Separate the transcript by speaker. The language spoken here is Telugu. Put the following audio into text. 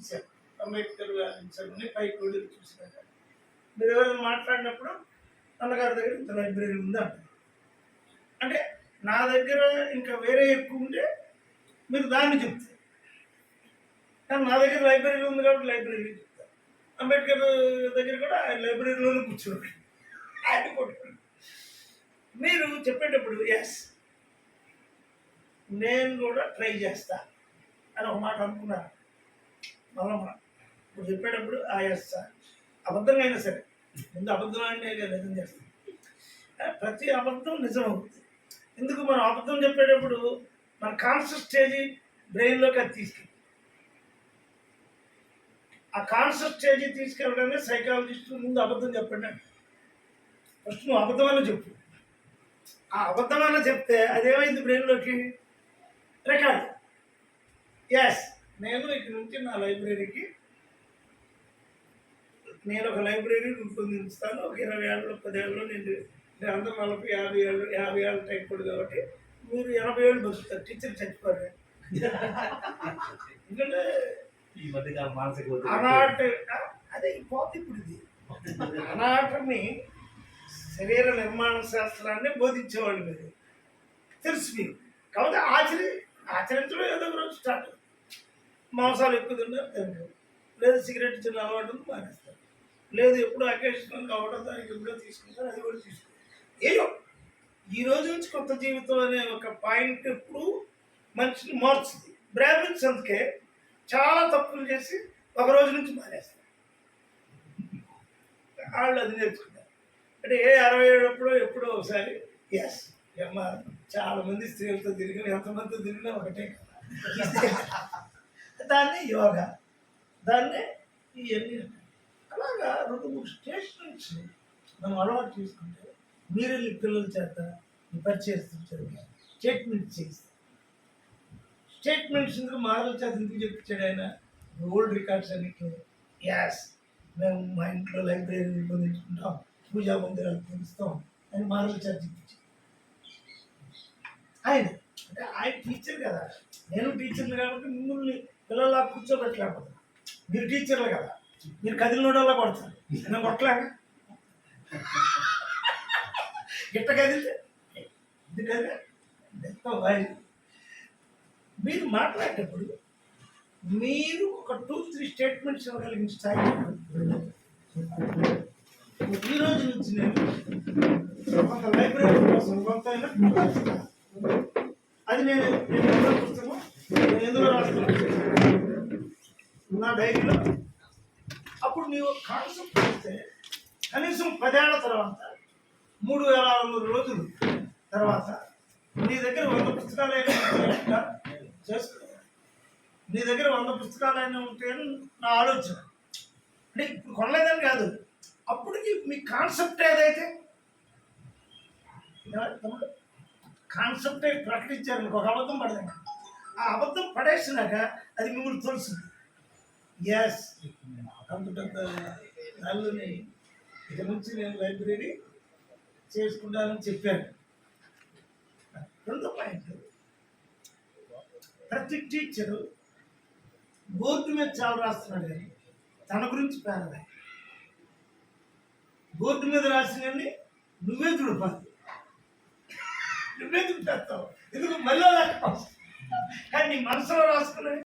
Speaker 1: చూశారు అంబేద్కర్ అని పైకి వెళ్ళి చూసినాక మీరు ఎవరైనా మాట్లాడినప్పుడు అన్నగారి దగ్గర ఇంత లైబ్రరీ ఉంది అంటే నా దగ్గర ఇంకా వేరే ఎక్కువ ఉంటే మీరు దాన్ని చెప్తారు. కానీ నా దగ్గర లైబ్రరీ ఉంది కాబట్టి లైబ్రరీ చెప్తారు. అంబేద్కర్ దగ్గర కూడా ఆయన లైబ్రరీలోనే కూర్చోండి ఆయన కొట్టుకోండి మీరు చెప్పేటప్పుడు ఎస్ నేను కూడా ట్రై చేస్తా అని ఒక మాట అనుకున్నాను. మళ్ళా ఇప్పుడు చెప్పేటప్పుడు ఆ ఎస్ సార్ సరే. ముందు అబద్ధం అంటే నిజం చేస్తాం ప్రతి అబద్ధం నిజం అవుతుంది. ఎందుకు మనం అబద్ధం చెప్పేటప్పుడు మన కాన్షియస్ స్టేజ్ బ్రెయిన్లోకి అది తీసుకెళ్ళి. ఆ కాన్షియస్ స్టేజ్ తీసుకెళ్ళడమే సైకాలజిస్ట్ ముందు అబద్ధం చెప్పండి ఫస్ట్ నువ్వు అబద్ధం చెప్పు. ఆ అబద్ధం చెప్తే అదేమైంది బ్రెయిన్లోకి రికార్డ్ ఎస్ నేను ఇక్కడి నుంచి నా లైబ్రరీకి నేను ఒక లైబ్రరీ రూపొందిస్తాను. ఒక ఇరవై ఏళ్ళు పదేళ్ళు నేను నేను అందరూ నలభై యాభై ఏళ్ళు యాభై ఏళ్ళు టైప్ కూడా కాబట్టి మీరు ఎనభై ఏళ్ళు బతుకుతారు టీచర్ చచ్చిపోరు ఎందుకంటే
Speaker 2: ఈ మానసిక
Speaker 1: అనాట అదే పోతే ఇప్పుడు ఇది అనాటమి శరీర నిర్మాణ శాస్త్రాన్ని బోధించేవాళ్ళు మీరు. తెలుసు మీరు. కాబట్టి ఆచరి ఆచరించడం ఏదో రోజు స్టార్ట్ మాంసాలు ఎక్కువ తిన్నారు లేదు. సిగరెట్ చిన్న అలవాటు మానేస్తారు. లేదు ఎప్పుడు అకేషనల్ కావడం దానికి ఎప్పుడో తీసుకుంటారు అది కూడా తీసుకుంటారు ఏదో ఈ రోజు నుంచి కొత్త జీవితం అనే ఒక పాయింట్ ఎప్పుడు మనిషిని మార్చుతుంది. బ్రాహ్మిన్స్ అందుకే చాలా తప్పులు చేసి ఒక రోజు నుంచి మానేస్తారు. వాళ్ళు అది నేర్చుకుంటారు. అంటే ఏ అరవై ఏడప్పుడు ఎప్పుడో ఒకసారి ఎస్ అమ్మ చాలా మంది స్త్రీలతో తిరిగిన ఎంతమందితో తిరిగినా ఒకటే కదా. దాన్ని యోగా. దాన్నే ఇవన్నీ అంటారు. అలాగా రెండు మూడు స్టేషన్స్ మనం అలవాటు చేసుకుంటే మీరు వెళ్ళి పిల్లల చేత పరిచయం పరిచయస్తులు చదివి స్టేట్మెంట్ చేస్తారు. స్టేట్మెంట్స్ ఇందుకు మాటల చేత ఎందుకు చెప్పించాడు ఆయన? ఓల్డ్ రికార్డ్స్ అన్నిటి యాస్ మేము మా ఇంట్లో లైబ్రరీ పొందించుకుంటాం పూజా మందిరాలు పొందిస్తాం అని మాటల చేత చెప్పించాడు. ఆయన అంటే ఆయన టీచర్ కదా. నేను టీచర్ని కాబట్టి మిమ్మల్ని పిల్లల్లా కూర్చోబెట్టలేకపోతాను మీరు టీచర్లు కదా. మీరు కదిలినోడల్లా కొడతారు నేను కొట్టలేక గిట్ట కదిలితే? ఎందుకంటే మీరు మాట్లాడేటప్పుడు మీరు ఒక టూ త్రీ స్టేట్మెంట్స్ ఇవ్వగలిగిన స్థాయి ఈ రోజు నుంచి నేను ఒక లైబ్రరీ కోసం కొంత అది నేను నా డైరీలో? అప్పుడు నీవు కాన్సెప్ట్ చేస్తే కనీసం పదేళ్ళ తర్వాత మూడు వేల ఆరు వందల రోజులు తర్వాత నీ దగ్గర వంద పుస్తకాలైనా చేసుకో నీ దగ్గర వంద పుస్తకాలైనా ఉంటాయని నా ఆలోచన. అంటే ఇప్పుడు కొనలేదని కాదు. అప్పటికి మీ కాన్సెప్ట్ ఏదైతే? కాన్సెప్ట్ ప్రకటించారు. ఒక అబద్ధం పడదండి. ఆ అబద్ధం పడేసినాక అది మిమ్మల్ని తెలుసు ఎస్ అంత పెద్ద నల్లుని ఇక నుంచి నేను లైబ్రరీ చేసుకుంటానని చెప్పాను. రెండో పాయింట్. ప్రతి టీచరు బోర్డు మీద చాలా రాస్తున్నాడు కానీ తన గురించి పేరలే బోర్డు మీద రాసినవి నువ్వే తుడపాలి నువ్వే తుడిపేస్తావు ఎందుకు మళ్ళీ లేకపోతే కానీ నీ మనసులో రాసుకునే